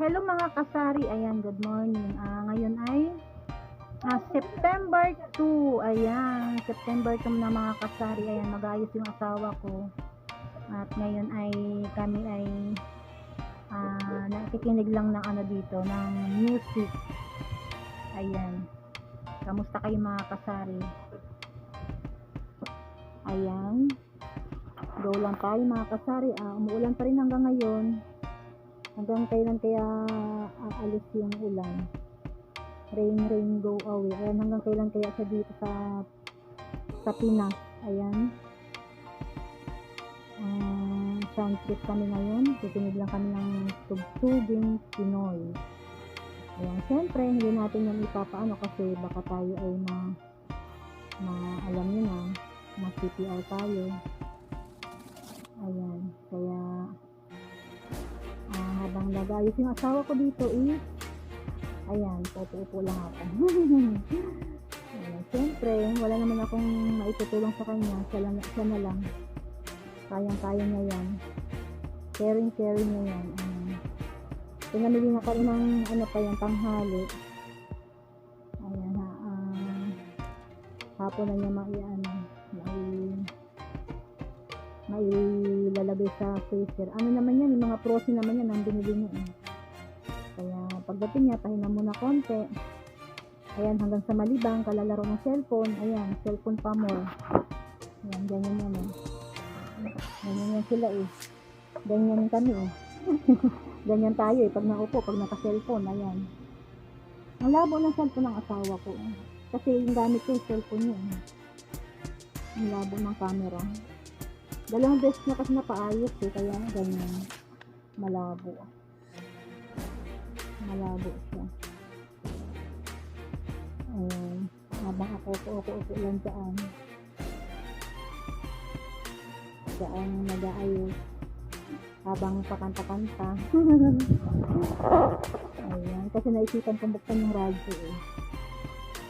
Hello mga kasari, ayan, good morning. Ah, ngayon ay ah, September 2, ayan, September 2 na mga kasari, ayan, mag-ayos yung asawa ko. At ngayon ay kami ay ah, nakikinig lang ng ano dito, ng music. Ayan. Kamusta kayo mga kasari? Ayan. Go lang tayo mga kasari. Ah, umuulan pa rin hanggang ngayon. Hanggang kailan kaya aalis yung ulan? Rain, rain, go away. Ayan, hanggang kailan kaya siya dito sa sa Pinas. Ayan. Um, sound trip kami ngayon. Tikinig lang kami ng tugtuging Pinoy. Ayan, syempre, hindi natin yan ipapaano kasi baka tayo ay ma, ma alam nyo na, ma CPR tayo. Ayan, kaya habang nagayos yung asawa ko dito is ayan, paupo lang ako. ayan, syempre, wala naman akong maitutulong sa kanya, siya, lang, siya na lang. Kayang-kaya niya yan. Caring-caring niya yan. Ayan. Pinamili na kami ng ano pa yung tanghali. Ayan ha. ah, hapon na niya mai ano, mai mailalagay sa freezer. Ano naman yan, yung mga frozen naman yan ang binili niya. Eh. Kaya pagdating niya, pahinga muna konti. Ayan, hanggang sa malibang, kalalaro ng cellphone. Ayan, cellphone pa more. Ayan, ganyan yan eh. Ganyan yan sila eh. Ganyan kami eh. ganyan tayo eh, pag naupo, pag naka-cellphone, ayan. Ang labo ng cellphone ng asawa ko. Kasi yung gamit ko yung cellphone niya. eh. Ang labo ng camera. Dalawang beses na kasi napaayos eh, kaya ganyan. Malabo. Malabo siya. Ayan. Habang ako upo upo upo lang dyan. Dyan nag-aayos. Habang pakanta-kanta. Ayan. Kasi naisipan kong buksan yung radyo eh.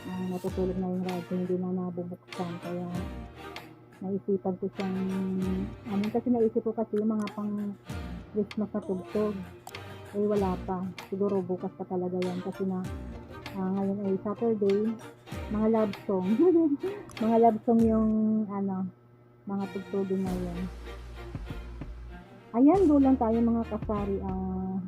Ah, natutulog na yung radyo, hindi na nabubuksan. Kaya naisipan ko siyang ano kasi naisip ko kasi yung mga pang Christmas na tugtog eh wala pa. Siguro bukas pa talaga yan kasi na ah, ngayon ay Saturday mga love song. Mga love song yung ano mga tugtugin na yun ayan do lang tayo mga kasari ah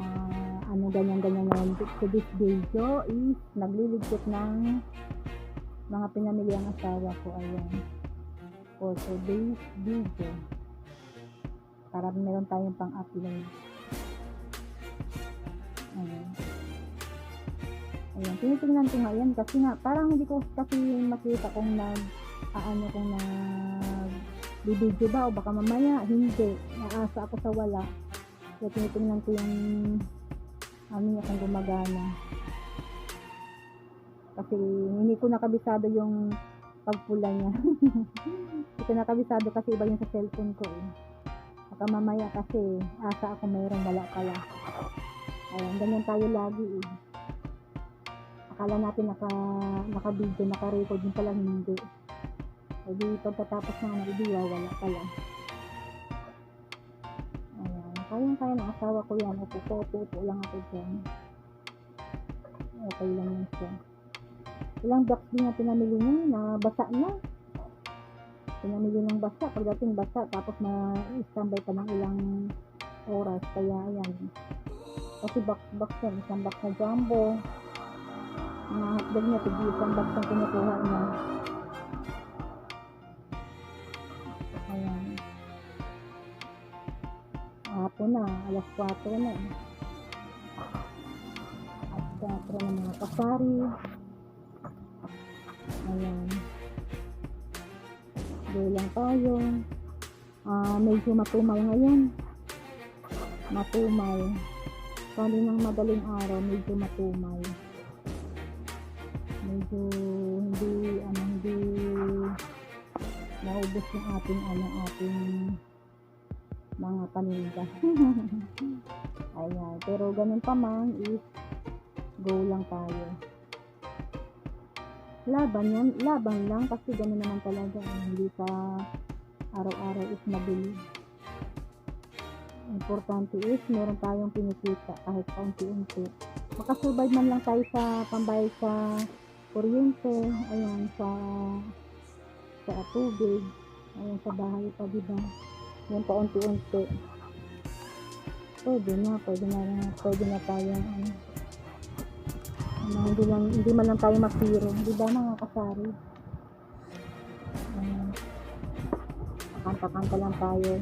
ah, ano ganyan ganyan ngayon so this video is nagliligpit ng mga pinamili ang asawa ko ayan. For today's video. Para meron tayong pang upload ayan. Ayan tinitingnan ko ngayon kasi nga parang hindi ko kasi makita kung nag aano kung nag bibidyo ba o baka mamaya hindi. Naasa ako sa wala. Kaya tinitingnan ko yung ano niya kung gumagana kasi hindi ko nakabisado yung pagpula niya. hindi ko nakabisado kasi iba yung sa cellphone ko eh. Baka mamaya kasi asa ako mayroong wala pala. Ayan, ganyan tayo lagi eh. Akala natin naka, naka-video, naka-record yung pala hindi. E di pagkatapos ng ano, hindi wala pala. Ayan, kayang-kaya ng asawa ko yan. Upo ko, upo lang ako dyan. Okay lang yun siya ilang box din na pinamili niya na basa na pinamili ng basa pagdating basa tapos na standby pa ng ilang oras. Kaya ayan. Kasi box box yan isang box na jumbo. Mga hotdog niya tigil isang box ang kinukuha niya. Ayan. Hapon na alas 4 na. Alas 4 na mga kasari Ayan. Go lang tayo. Ah, medyo matumal ngayon. Matumal. Kaninang madaling araw, medyo matumal. Medyo hindi, ano, hindi naubos yung ating, ano, ating mga paninda. Ayan. Pero ganun pa man is go lang tayo laban yan, laban lang kasi gano'n naman talaga, hindi sa araw-araw is mabili. Importante is meron tayong pinikita kahit paunti-unti. Makasurvive man lang tayo sa pambayad sa kuryente, ayan, sa sa tubig, ayan, sa bahay pa, di ba? Yan paunti-unti. Pwede na, pwede na, pwede na tayo, ano, ano, hindi lang, hindi man lang tayo masiro, di ba mga kasari? Ayan. Kanta-kanta lang tayo.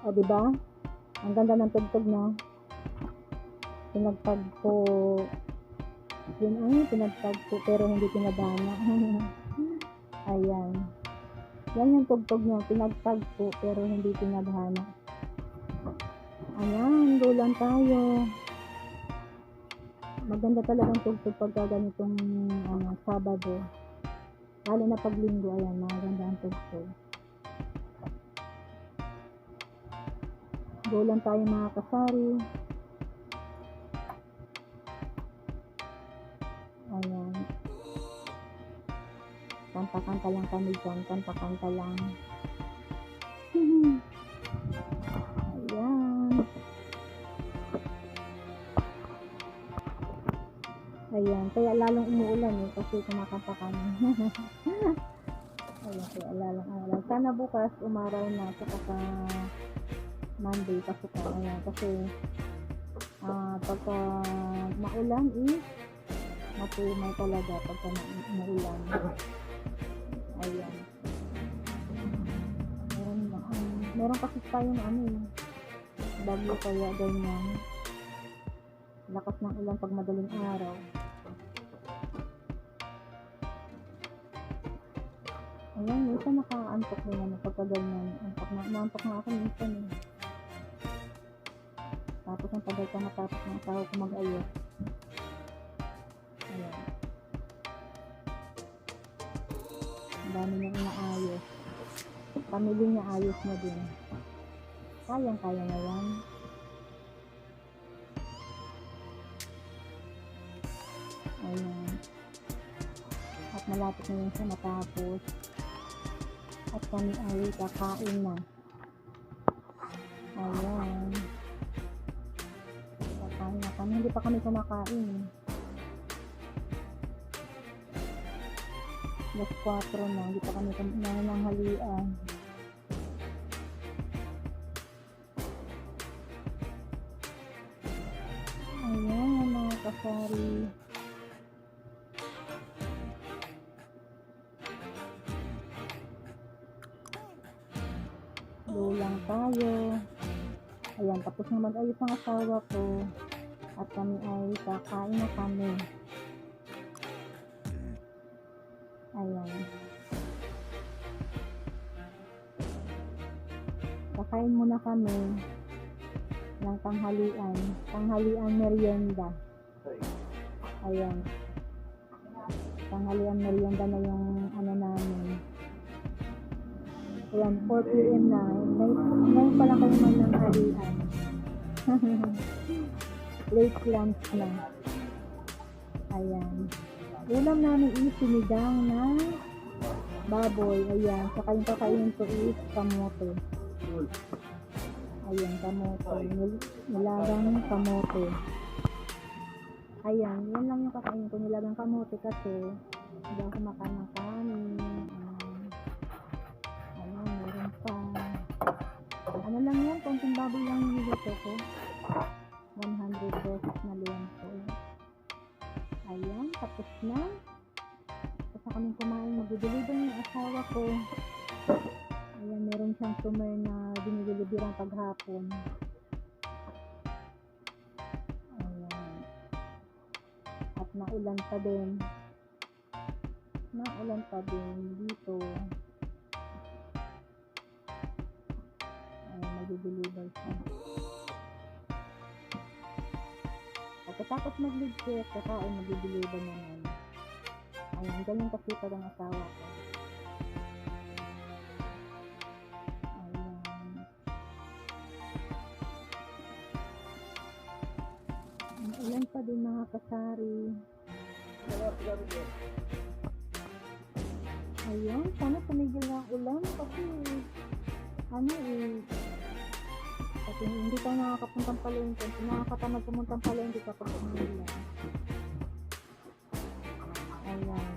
O, di ba? Ang ganda ng tugtog na. Pinagtagpo. Yun ay, pinagtagpo pero hindi pinadana. Ayan. Yan yung tugtog niya. Pinagtagpo pero hindi pinadana. Ayan, go lang tayo. Maganda talagang tugtog pagka ganitong ano, Sabado. Lalo na pag linggo, ayan, maganda ang tugtog. Go lang tayo mga kasari. Kanta-kanta lang kami dyan. Kanta-kanta lang. Ayan. Ayan. Kaya lalong umuulan eh. Kasi kumakanta kami. Ayan. Kaya lalong umuulan. Sana bukas umaraw na. Saka sa Monday pasok ka ayan kasi ah pagka maulan is matumay talaga pagka ma- maulan ayan. Meron um, meron kasi tayong ano eh bagyo kaya ganyan. Lakas ng ulan pag madaling araw. Ayan minsan nakaantok din ano pagka ganyan. Antok na naantok na ako minsan eh. Tapos ang tagal ka matapos ng tao ko mag-ayos. Dami niyang inaayos. Pamilya niya ayos na din. Kayang-kaya na yan. Ayan. At malapit na yun siya matapos. At kami ay kakain na. Ayan. Kakain na kami. Hindi pa kami kumakain. Alas 4 na. Hindi pa kami nananghalian. Ayan, mga kasari. Go lang tayo. Ayan, tapos na mag-ayos ang asawa ko. At kami ay kakain na kami. Ayan. Kakain muna kami ng tanghalian. Tanghalian merienda. Ayan. Tanghalian merienda na yung ano namin. Ayan, 4 p.m. na. Ngayon, ngayon pa lang kayo man ng halian. Late lunch na. Ayan. Ulam namin is sinigang na baboy. Ayan. Saka yung kakainin ko is kamote. Ayan, kamote. Nil- Nilagang kamote. Ayan, yan lang yung kakainin ko. Nilagang kamote kasi hindi ako kumakain ng kanin. Ayan. Meron pa. Ano lang yan, konting baboy lang yung ko. 100 pesos na lang po. Ayan, tapos na. Tapos na kaming kumain, mag-deliver yung asawa ko. Ayan, meron siyang sumer na dinideliveran paghapon. Ayan. At naulan pa din. Naulan pa din dito. Ayan, mag-deliver siya. Pagkatapos mag-lead kakain, mag-deliver naman. Ayan, ganyan kasi pag ang asawa ko. Ayan. Ulan pa din mga kasari. Ayun, sana tumigil ang ulan kasi ano eh kasi hindi tayo nakakapuntang palengke. Nakakatamad pumuntang palengke kapag umulan. Ayan.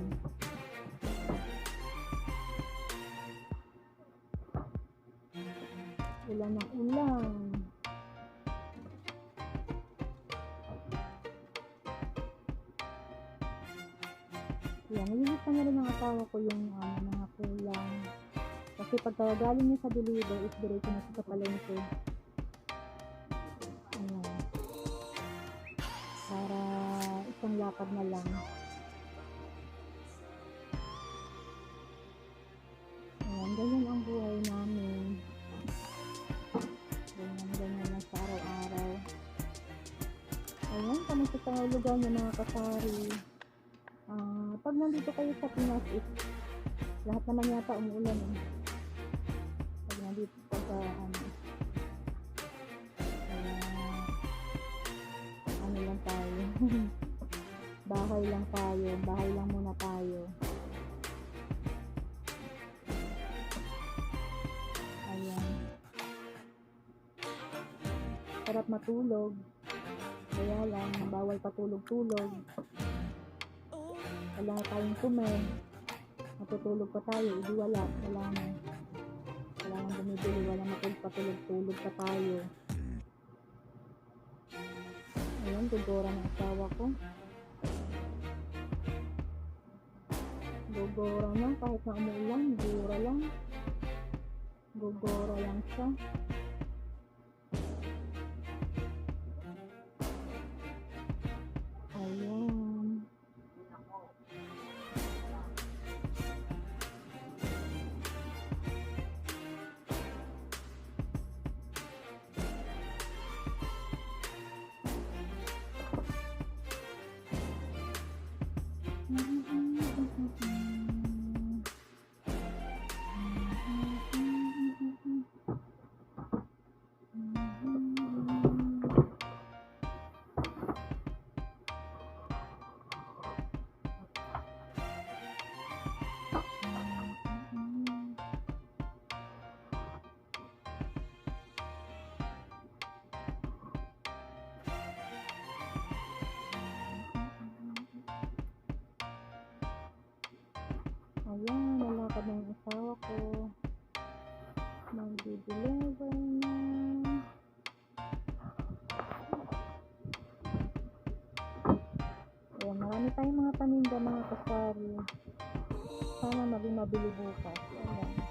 Ulan ng ulan. Yan, nililista na rin ng asawa ko yung ano, mga kulang. Kasi pagka galing niya sa deliver, is diretso na sa palengke. Lakad na lang. Ayan, ganyan ang buhay namin. Ganyan, ganyan lang sa araw-araw. Ayan, kamusta sa lugar niyo mga kasari? Ah, pag nandito kayo sa Pinas is lahat naman yata umuulan eh. Pag nandito ka sa ano kaya ano lang tayo bahay lang tayo bahay lang muna tayo. Ayan. Sarap matulog. Kaya lang bawal patulog-tulog. Wala tayong kumain matutulog pa tayo hindi wala. Wala na. Wala nang bumibili wala matulog patulog-tulog pa tayo. Ayun gugora ng asawa ko gugora na kahit na umuulan gugora lang. Gugora lang siya na yung asawa ko. Mag-deliver na. Ayan, marami tayong mga paninda, mga kasari. Sana maging mabili bukas. Ayan.